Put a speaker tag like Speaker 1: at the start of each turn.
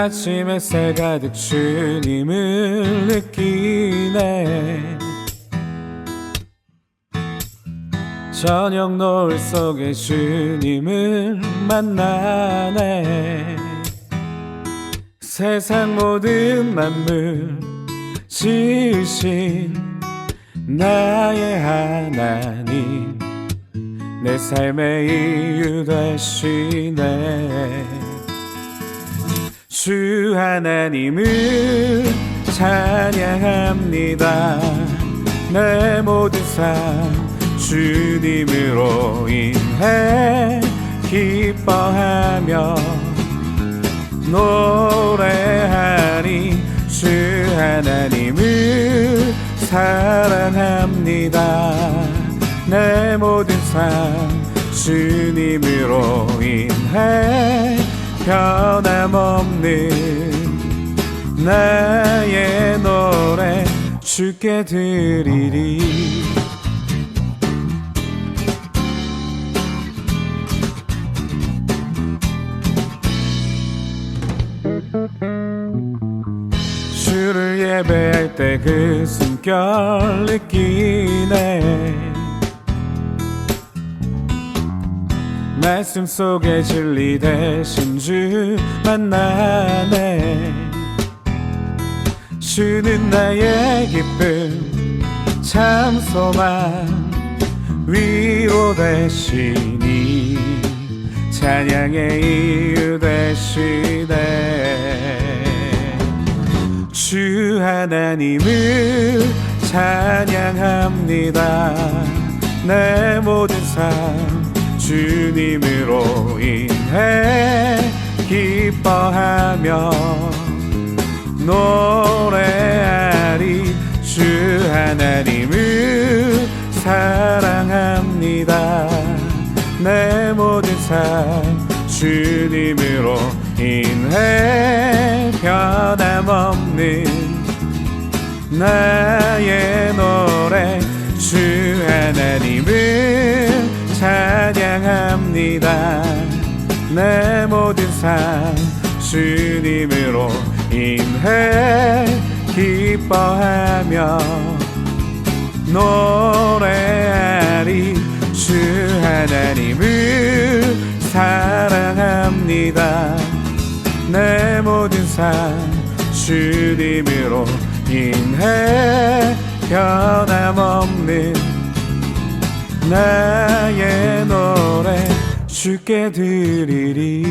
Speaker 1: 아침 햇살 가득 주님을 느끼네. 저녁 노을 속에 주님을 만나네. 세상 모든 만물 지으신 나의 하나님 내 삶의 이유 되시네 주 하나님을 찬양합니다. 내 모든 삶 주님으로 인해 기뻐하며 노래하니 주 하나님을 사랑합니다. 내 모든 삶 주님으로 인해 변함없는 나의 노래 주께 드리리. 주를 예배할 때 그 숨결 느끼네 말씀 속에 진리 되신 주 만나네. 주는 나의 기쁨 참 소망 위로 되시니 찬양의 이유 되시네. 주 하나님을 찬양합니다. 내 모든 삶 주님으로 인해 기뻐하며 노래하리 주 하나님을 사랑합니다. 내 모든 삶 주님으로 인해 변함없는 나의 노래 주 하나님을 합니다. 내 모든 삶 주님으로 인해 기뻐하며 노래하리 주 하나님을 사랑합니다. 내 모든 삶 주님으로 인해 변함없는 나의 주께 드리리